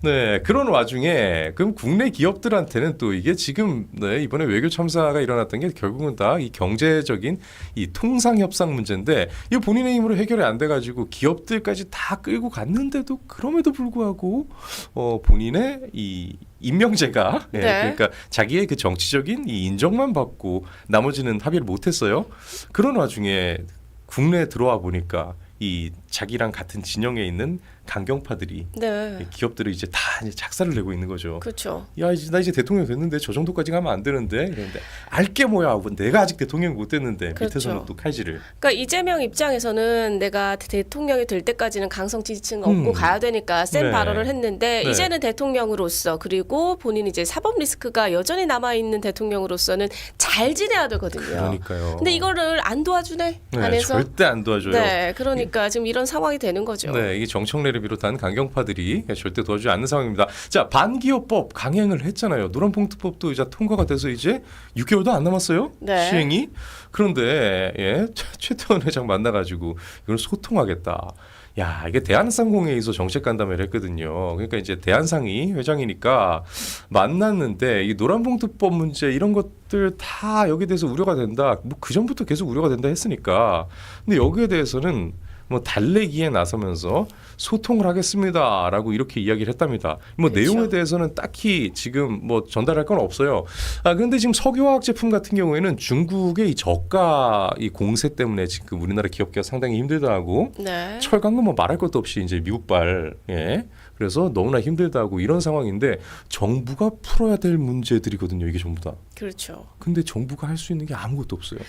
네, 그런 와중에 그럼 국내 기업들한테는 또 이게 지금 네, 이번에 외교 참사가 일어났던 게 결국은 다 이 경제적인 이 통상 협상 문제인데 이거 본인의 힘으로 해결이 안 돼 가지고 기업들까지 다 끌고 갔는데도 그럼에도 불구하고 어 본인의 이 임명제가 예, 네. 그러니까 자기의 그 정치적인 이 인정만 받고 나머지는 합의를 못 했어요. 그런 와중에 국내에 들어와 보니까 이 자기랑 같은 진영에 있는 강경파들이 네. 기업들을 이제 다 이제 작사를 내고 있는 거죠. 그렇죠. 야 이제 나 이제 대통령 됐는데 저 정도까지 가면 안 되는데 이랬는데 알게 뭐야 뭐 내가 아직 대통령 못 됐는데 그렇죠. 밑에서는 또 칼질을 그러니까 이재명 입장에서는 내가 대통령이 될 때까지는 강성 지지층 얻고 음. 가야 되니까 센 네. 발언을 했는데 네. 이제는 대통령으로서 그리고 본인 이제 사법 리스크가 여전히 남아 있는 대통령으로서는 잘 지내야 되거든요. 그러니까요. 근데 이거를 안 도와주네 네, 안에서. 절대 안 도와줘요. 네, 그러니까 지금 이런 상황이 되는 거죠. 네, 이게 정청래를 비롯한 강경파들이 절대 도와주지 않는 상황입니다. 자, 반기업법 강행을 했잖아요. 노란봉투법도 이제 통과가 돼서 이제 6개월도 안 남았어요. 네. 시행이. 그런데 예, 최- 최태원 회장 만나가지고 이걸 소통하겠다. 야, 이게 대한상공회의소 정책 간담회를 했거든요. 그러니까 이제 대한상이 회장이니까 만났는데 이 노란봉투법 문제 이런 것들 다 여기에 대해서 우려가 된다. 뭐 그 전부터 계속 우려가 된다 했으니까. 근데 여기에 대해서는 뭐 달래기에 나서면서 소통을 하겠습니다라고 이렇게 이야기를 했답니다. 뭐 그렇죠. 내용에 대해서는 딱히 지금 뭐 전달할 건 없어요. 아 그런데 지금 석유화학 제품 같은 경우에는 중국의 이 저가 이 공세 때문에 지금 우리나라 기업계가 상당히 힘들다고 네. 철강은 뭐 말할 것도 없이 이제 미국발 예. 그래서 너무나 힘들다고 이런 상황인데 정부가 풀어야 될 문제들이거든요. 이게 전부 다. 그렇죠. 근데 정부가 할 수 있는 게 아무것도 없어요.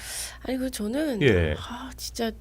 아니 그 저는 예. 아 진짜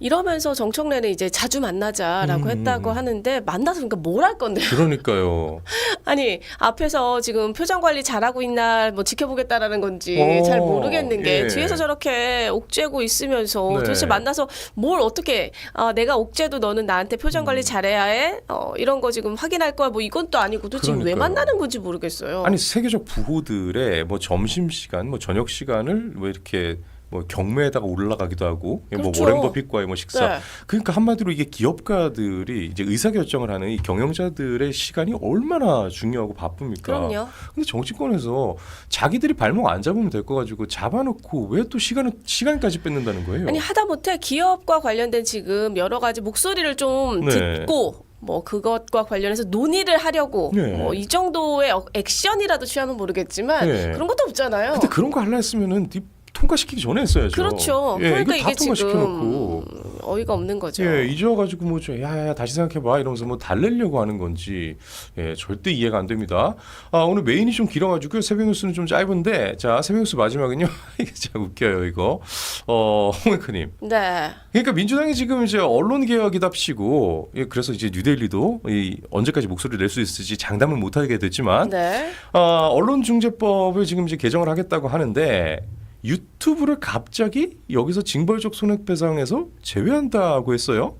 이러면서 정청래는 이제 자주 만나자라고 음, 했다고 음. 하는데 만나서 그러니까 뭘 할 건데? 그러니까요. 아니 앞에서 지금 표정 관리 잘하고 있나 뭐 지켜보겠다라는 건지 어, 잘 모르겠는 게 예. 뒤에서 저렇게 옥죄고 있으면서 네. 도대체 만나서 뭘 어떻게 아, 내가 옥죄도 너는 나한테 표정 음. 관리 잘해야 해 어, 이런 거 지금 확인할 거야 뭐 이건 또 아니고 도대체 왜 그러니까요. 만나는 건지 모르겠어요. 아니 세계적 부호들의 뭐 점심 시간, 뭐 저녁 시간을 뭐 이렇게 뭐 경매에다가 올라가기도 하고 뭐 그렇죠. 워렌 버핏과의 뭐 식사. 네. 그러니까 한마디로 이게 기업가들이 이제 의사 결정을 하는 이 경영자들의 시간이 얼마나 중요하고 바쁩니까? 그럼요. 근데 정치권에서 자기들이 발목 안 잡으면 될 거 가지고 잡아놓고 왜 또 시간을 시간까지 뺏는다는 거예요? 아니 하다못해 기업과 관련된 지금 여러 가지 목소리를 좀 네. 듣고 뭐 그것과 관련해서 논의를 하려고 네. 뭐이 정도의 어- 액션이라도 취하면 모르겠지만 네. 그런 것도 없잖아요. 근데 그런 거 하려 했으면은 이 통과시키기 전에 했어야죠. 그렇죠. 예, 그러니까 이거 다 이게 지금 통과시켜놓고. 어이가 없는 거죠. 예, 잊어가지고 뭐 좀, 야야 다시 생각해봐 이러면서 뭐 달래려고 하는 건지 예, 절대 이해가 안 됩니다. 아 오늘 메인이 좀 길어가지고 새벽 뉴스는 좀 짧은데 자 새벽 뉴스 마지막은요 이게 참 웃겨요 이거 어 홍익크님. 네. 그러니까 민주당이 지금 이제 언론 개혁이답시고 예, 그래서 이제 뉴데일리도 이 언제까지 목소리를 낼 수 있을지 장담을 못하게 됐지만 네. 아, 언론중재법을 지금 이제 개정을 하겠다고 하는데 유튜브를 갑자기 여기서 징벌적 손해배상에서 제외한다고 했어요.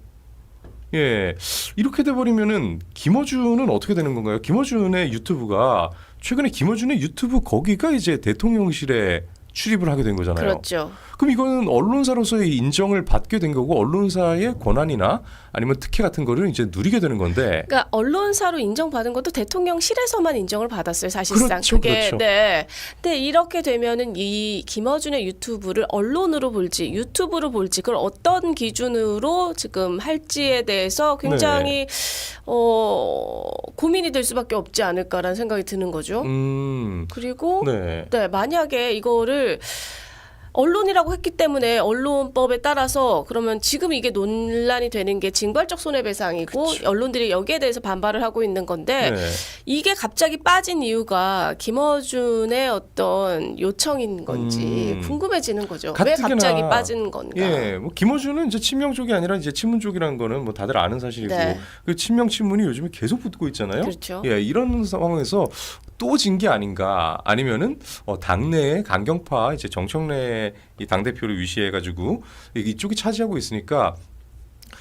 예, 이렇게 돼버리면은 김어준은 어떻게 되는 건가요? 김어준의 유튜브가 최근에 김어준의 유튜브 거기가 이제 대통령실에 출입을 하게 된 거잖아요. 그렇죠. 그럼 이거는 언론사로서의 인정을 받게 된 거고 언론사의 권한이나 아니면 특혜 같은 거를 이제 누리게 되는 건데 그러니까 언론사로 인정받은 것도 대통령실에서만 인정을 받았어요. 사실상 그렇죠, 게 그렇죠. 네. 근데 이렇게 되면은 이 김어준의 유튜브를 언론으로 볼지 유튜브로 볼지 그걸 어떤 기준으로 지금 할지에 대해서 굉장히 네. 어 고민이 될 수밖에 없지 않을까라는 생각이 드는 거죠. 음, 그리고 네. 네, 만약에 이거를 언론이라고 했기 때문에 언론법에 따라서 그러면 지금 이게 논란이 되는 게 징벌적 손해배상이고 그쵸. 언론들이 여기에 대해서 반발을 하고 있는 건데 네. 이게 갑자기 빠진 이유가 김어준의 어떤 요청인 건지 음. 궁금해지는 거죠. 왜 갑자기 빠진 건가? 예, 뭐 김어준은 이제 친명 쪽이 아니라 이제 친문 쪽이라는 거는 뭐 다들 아는 사실이고 네. 그 친명 친문이 요즘에 계속 붙고 있잖아요. 그렇죠. 예, 이런 상황에서 또 진 게 아닌가 아니면은 어, 당내에 강경파 이제 정청래 이당 대표를 위시해 가지고 이쪽이 차지하고 있으니까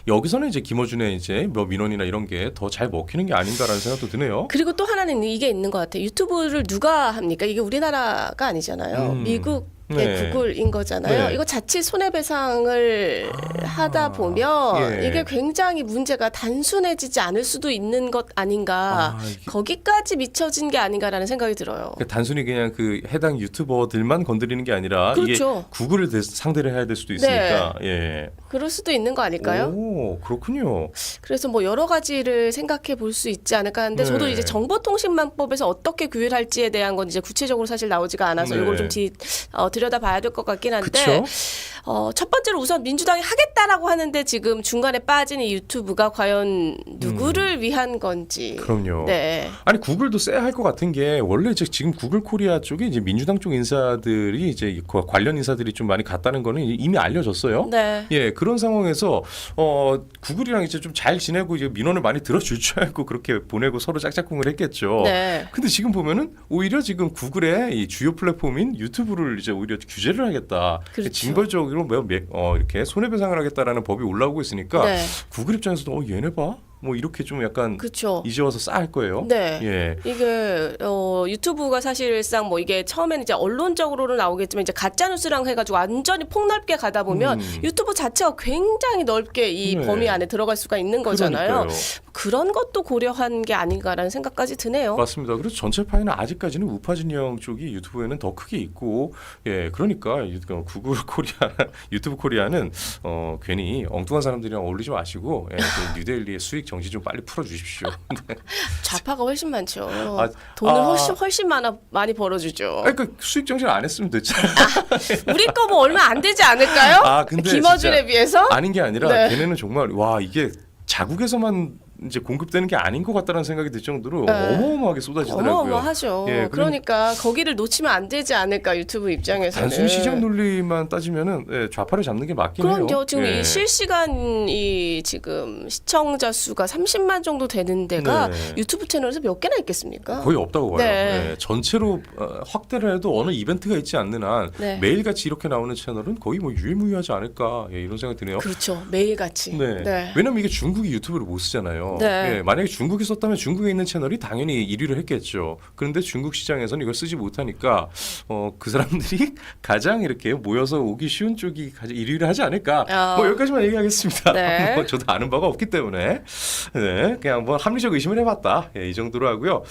여기서는 이제 김어준의 이제 뭐 민원이나 이런 게 더 잘 먹히는 게 아닌가라는 생각도 드네요. 그리고 또 하나는 이게 있는 것 같아요. 유튜브를 누가 합니까? 이게 우리나라가 아니잖아요. 음. 미국 네. 구글인 거잖아요. 네. 이거 자칫 손해배상을 하다 보면 예. 이게 굉장히 문제가 단순해지지 않을 수도 있는 것 아닌가. 아, 이게- 거기까지 미쳐진 게 아닌가라는 생각이 들어요. 그러니까 단순히 그냥 그 해당 유튜버들만 건드리는 게 아니라 그렇죠. 이게 구글을 대- 상대를 해야 될 수도 있으니까 예. 그럴 수도 있는 거 아닐까요? 오 그렇군요. 그래서 뭐 여러 가지를 생각해 볼 수 있지 않을까 하는데 저도 네. 이제 정보통신망법에서 어떻게 규율할지에 대한 건 이제 구체적으로 사실 나오지가 않아서 네. 이걸 좀 뒤, 어, 들여다봐야 될 것 같긴 한데 그렇죠. 어, 첫 번째로 우선 민주당이 하겠다라고 하는데 지금 중간에 빠진 이 유튜브가 과연 누구를 위한 건지. 음. 그럼요. 네. 아니 구글도 쎄야 할것 같은 게 원래 이제 지금 구글 코리아 쪽에 이제 민주당 쪽 인사들이 이제 그 관련 인사들이 좀 많이 갔다는 거는 이미 알려졌어요. 네. 예 그런 상황에서 어 구글이랑 이제 좀 잘 지내고 이제 민원을 많이 들어줄 줄 알고 그렇게 보내고 서로 짝짝꿍을 했겠죠. 네. 근데 지금 보면은 오히려 지금 구글의 이 주요 플랫폼인 유튜브를 이제 오 히려 규제를 하겠다. 그렇죠. 징벌적으로 뭐 매- 어, 이렇게 손해배상을 하겠다라는 법이 올라오고 있으니까 네. 구글 입장에서도 어 얘네 봐. 뭐 이렇게 좀 약간 그렇죠. 이제 와서 싸할 거예요. 네. 예. 이게 어 유튜브가 사실상 뭐 이게 처음에는 이제 언론적으로는 나오겠지만 이제 가짜 뉴스랑 해가지고 완전히 폭넓게 가다 보면 음. 유튜브 자체가 굉장히 넓게 이 네. 범위 안에 들어갈 수가 있는 거잖아요. 그러니까요. 그런 것도 고려한 게 아닌가라는 생각까지 드네요. 맞습니다. 그래서 전체 파이는 아직까지는 우파 진영 쪽이 유튜브에는 더 크게 있고, 예, 그러니까 유- 어, 구글 코리아, 유튜브 코리아는 어, 괜히 엉뚱한 사람들이랑 어울리지 마시고, 예, 그 뉴델리의 수익 정지 좀 빨리 풀어 주십시오. 네. 좌파가 훨씬 많죠. 아, 돈을 아. 훨씬 훨씬 많아 많이 벌어주죠. 아니, 그러니까 수익 정지를 안 했으면 됐잖아요. 우리 거 뭐 얼마 안 되지 않을까요? 아, 근데 김어준에 비해서? 아닌 게 아니라 네. 걔네는 정말 와 이게 자국에서만 이제 공급되는 게 아닌 것 같다는 생각이 들 정도로 네. 어마어마하게 쏟아지더라고요. 어마어마하죠. 예, 그러니까 거기를 놓치면 안 되지 않을까 유튜브 입장에서는. 단순 시장 논리만 따지면은 예, 좌파를 잡는 게 맞긴 해요. 그럼요. 지금 예. 이 실시간 이 지금 시청자 수가 30만 정도 되는 데가 네. 유튜브 채널에서 몇 개나 있겠습니까? 거의 없다고 봐요. 네. 예, 전체로 어, 확대를 해도 어느 이벤트가 있지 않는 한 네. 매일같이 이렇게 나오는 채널은 거의 뭐 유일무이하지 않을까 예, 이런 생각이 드네요. 그렇죠. 매일같이. 네. 네. 왜냐면 이게 중국이 유튜브를 못 쓰 잖아요. 네. 예, 만약에 중국이 썼다면 중국에 있는 채널이 당연히 1위를 했겠죠. 그런데 중국 시장에서는 이걸 쓰지 못하니까 어, 그 사람들이 가장 이렇게 모여서 오기 쉬운 쪽이 가장 1위를 하지 않을까. 어. 뭐 여기까지만 얘기하겠습니다. 네. 뭐 저도 아는 바가 없기 때문에 네, 그냥 뭐 합리적 의심을 해봤다. 예, 이 정도로 하고요.